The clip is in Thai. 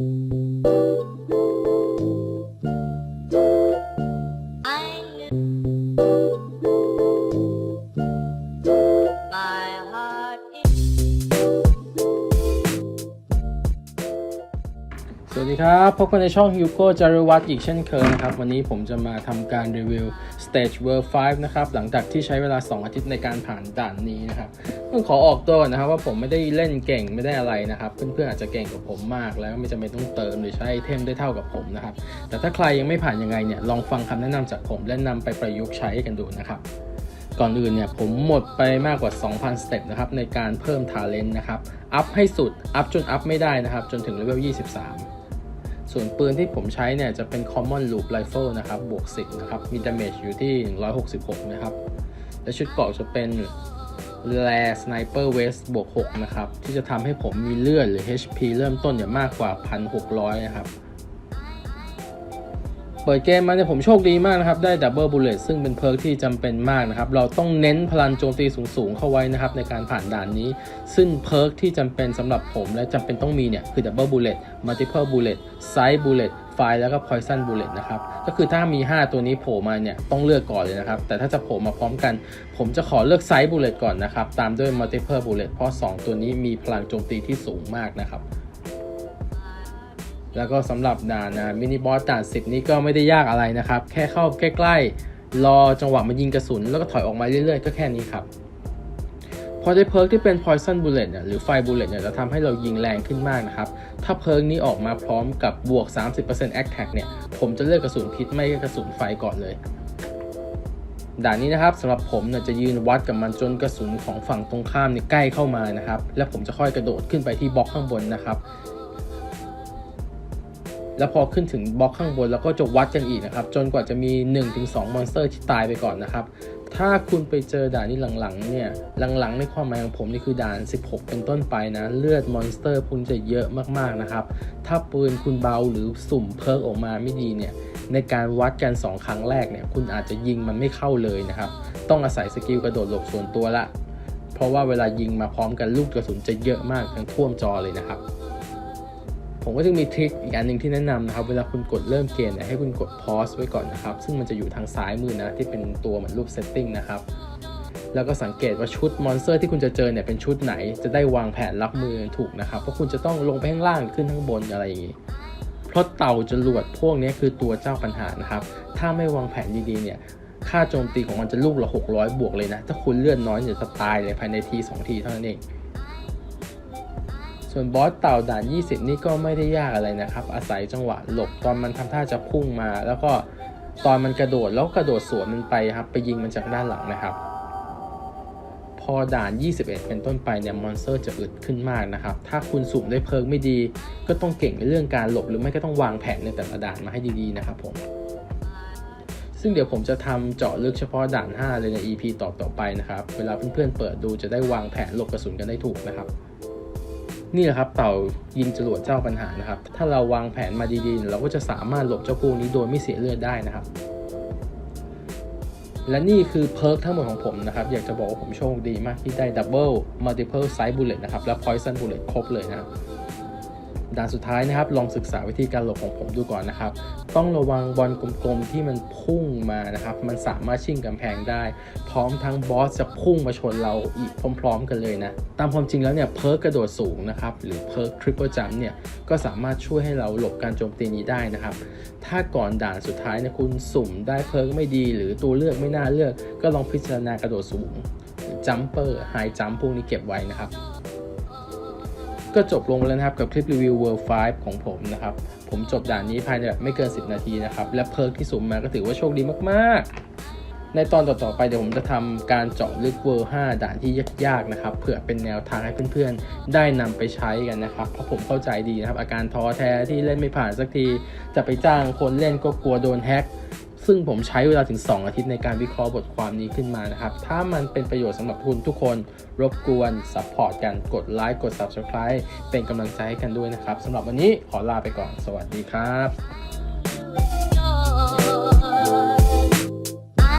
you. วัสดีครับ พบกันในช่องฮิวโก้จารุวัฒน์อีกเช่นเคยนะครับ วันนี้ผมจะมาทำการรีวิว Stage World 5 นะครับ หลังจากที่ใช้เวลา 2 อาทิตย์ในการผ่านด่านนี้นะครับต้องขอออกตัวนะครับว่าผมไม่ได้เล่นเก่งไม่ได้อะไรนะครับ เพื่อนๆอาจจะเก่งกว่าผมมาก แล้วไม่จำเป็นต้องเติมหรือใช้ไอเทมได้เท่ากับผมนะครับ แต่ถ้าใครยังไม่ผ่านยังไงเนี่ยลองฟังคำแนะนำจากผมและนำไปประยุกต์ใช้กันดูนะครับก่อนอื่นเนี่ยผมหมดไปมากกว่า 2,000 สเต็ปนะครับในการเพิ่ม Talent นะครับ อัพให้สุด อัพจนอัพไม่ได้นะครับ จนถึงเลเวล 23 ส่วนปืนที่ผมใช้เนี่ยจะเป็น Common Loop Rifle นะครับ บวก 10 นะครับ มี damage อยู่ที่ 166 นะครับ และชุดเกราะจะเป็น r a Sniper Vest บวก 6 นะครับ ที่จะทำให้ผมมีเลือดหรือ HP เริ่มต้นเนี่ยมากกว่า 1,600 นะครับ ปิดเกมมาเนี่ยผมโชคดีมากนะครับ ได้ดับเบิลบูลเลตซึ่งเป็นเพิร์กที่จำเป็นมากนะครับ เราต้องเน้นพลังโจมตีสูงๆ เข้าไว้นะครับในการผ่านด่านนี้ ซึ่งเพิร์กที่จำเป็นสำหรับผมและจำเป็นต้องมีเนี่ย คือดับเบิลบูลเลตมัลติเพิลบูลเลตไซส์บูลเลตไฟแล้วก็พอยซันบูลเลตนะครับ ก็คือถ้ามี 5 ตัวนี้โผล่มาเนี่ย ต้องเลือกก่อนเลยนะครับ แต่ถ้าจะโผล่มาพร้อมกัน ผมจะขอเลือกไซส์บูลเลตก่อนนะครับ ตามด้วยมัลติเพิลบูลเลตเพราะ 2 ตัวนี้มีพลังโจมตีที่สูงมากนะครับ แล้วก็สำหรับด่านนะมินิบอสด่าน10 นี้ก็ไม่ได้ยากอะไรนะครับ แค่เข้าใกล้ๆ รอจังหวะมันยิงกระสุน แล้วก็ถอยออกมาเรื่อยๆ ก็แค่นี้ครับ พอได้เพิร์กที่เป็น poison bullet เนี่ยหรือไฟ bullet เนี่ยจะทำให้เรายิงแรงขึ้นมากนะครับ ถ้าเพิร์กนี้ออกมาพร้อมกับบวก 30% attack เนี่ย ผมจะเลือกกระสุนพิษไม่กระสุนไฟก่อนเลย ด่านนี้นะครับสำหรับผมเนี่ยจะยืนวัดกับมันจนกระสุนของฝั่งตรงข้ามเนี่ยใกล้เข้ามานะครับ และผมจะค่อยกระโดดขึ้นไปที่บล็อกข้างบนนะครับ แล้วพอขึ้นถึงบล็อกข้างบนแล้วก็จะวัดกันอีกนะครับ จนกว่าจะมี 1-2 มอนสเตอร์ที่ตายไปก่อนนะครับ ถ้าคุณไปเจอด่านนี้หลังๆเนี่ยหลังๆในความหมายของผมนี่คือด่าน 16 เป็นต้นไปนะ เลือดมอนสเตอร์คุณจะเยอะมากๆนะครับ ถ้าปืนคุณเบาหรือสุ่มเพิร์กออกมาไม่ดีเนี่ยในการวัดกัน 2 ครั้งแรกเนี่ยคุณอาจจะยิงมันไม่เข้าเลยนะครับ ต้องอาศัยสกิลกระโดดหลบส่วนตัวละ เพราะว่าเวลายิงมาพร้อมกันลูกกระสุนจะเยอะมากทั้งท่วมจอเลยนะครับ ผมก็จะมีทริคอีกอันหนึ่งที่แนะนำนะครับ เวลาคุณกดเริ่มเกมเนี่ยให้คุณกด pause ไว้ก่อนนะครับ ซึ่งมันจะอยู่ทางซ้ายมือนะ ที่เป็นตัวเหมือนรูป setting นะครับ แล้วก็สังเกตว่าชุดมอนสเตอร์ที่คุณจะเจอเนี่ยเป็นชุดไหน จะได้วางแผนรับมือถูกนะครับ เพราะคุณจะต้องลงไปข้างล่างขึ้นข้างบนอะไรอย่างนี้ เพราะเต่าจรวดพวกนี้คือตัวเจ้าปัญหานะครับ ถ้าไม่วางแผนดีๆเนี่ย ค่าโจมตีของมันจะลูกละ600 บวกเลยนะ ถ้าคุณเลื่อนน้อยเนี่ยจะตายเลยภายในที2ทีเท่านั้นเอง ส่วนบอสเต่าด่าน 20 นี่ก็ไม่ได้ยากอะไรนะครับ อาศัยจังหวะหลบตอนมันทำท่าจะพุ่งมา แล้วก็ตอนมันกระโดดแล้วกระโดดสวนมันไปครับ ไปยิงมันจากด้านหลังนะครับ พอด่าน 21 เป็นต้นไปเนี่ยมอนสเตอร์จะอึดขึ้นมากนะครับ ถ้าคุณสุ่มได้เพิร์กไม่ดี ก็ต้องเก่งในเรื่องการหลบหรือไม่ก็ต้องวางแผนในแต่ละด่านมาให้ดีๆนะครับผมซึ่งเดี๋ยวผมจะทำเจาะลึกเฉพาะด่าน 5 เลยใน EP ต่อต่อ ๆ ไปนะครับ เวลาเพื่อนๆเปิดดูจะได้วางแผนหลบกระสุนกันได้ถูกนะครับ นี่แหละครับเต่ายิงจรวดเจ้าปัญหานะครับ ถ้าเราวางแผนมาดีๆ เราก็จะสามารถหลบเจ้าพวกนี้โดยไม่เสียเลือดได้นะครับ และนี่คือเพิร์กทั้งหมดของผมนะครับ อยากจะบอกว่าผมโชคดีมากที่ได้ดับเบิลมัลติเพิลไซส์บุลเลตนะครับ และพอยซันบุลเลตครบเลยนะครับ ด่านสุดท้ายนะครับ ลองศึกษาวิธีการหลบของผมดูก่อนนะครับ ต้องระวังบอลกลมๆที่มันพุ่งมานะครับ มันสามารถชิ่งกำแพงได้ พร้อมทั้งบอสจะพุ่งมาชนเราอีกพร้อม ๆ กันเลยนะ ตามความจริงแล้วเนี่ยเพิร์กกระโดดสูงนะครับ หรือเพิร์กทริปเปิลจัมเนี่ย ก็สามารถช่วยให้เราหลบการโจมตีนี้ได้นะครับ ถ้าก่อนด่านสุดท้ายเนี่ยคุณสุ่มได้เพิร์กไม่ดี หรือตัวเลือกไม่น่าเลือก ก็ลองพิจารณากระโดดสูงจัมเปอร์ไฮจัมพวกนี้เก็บไว้นะครับ ก็จบลงไปแล้วนะครับกับคลิปรีวิว World 5 ของผมนะครับ ผมจบด่านนี้ภายในแบบไม่เกิน 10 นาทีนะครับ และเพิร์กที่สุ่มมาก็ถือว่าโชคดีมากๆ ในตอนต่อๆไปเดี๋ยวผมจะทำการเจาะลึก World 5 ด่านที่ยากๆนะครับเผื่อเป็นแนวทางให้เพื่อนๆ ได้นำไปใช้กันนะครับ เพราะผมเข้าใจดีนะครับ อาการท้อแท้ที่เล่นไม่ผ่านสักที จะไปจ้างคนเล่นก็กลัวโดนแฮ็ก ซึ่งผมใช้เวลาถึง 2 อาทิตย์ในการวิเคราะห์บทความนี้ขึ้นมานะครับ ถ้ามันเป็นประโยชน์สำหรับคุณทุกคน รบกวนสัพพอร์ตกัน กดไลค์ กด Subscribe เป็นกำลังใจให้กันด้วยนะครับสำหรับวันนี้ขอลาไปก่อน สวัสดีครับ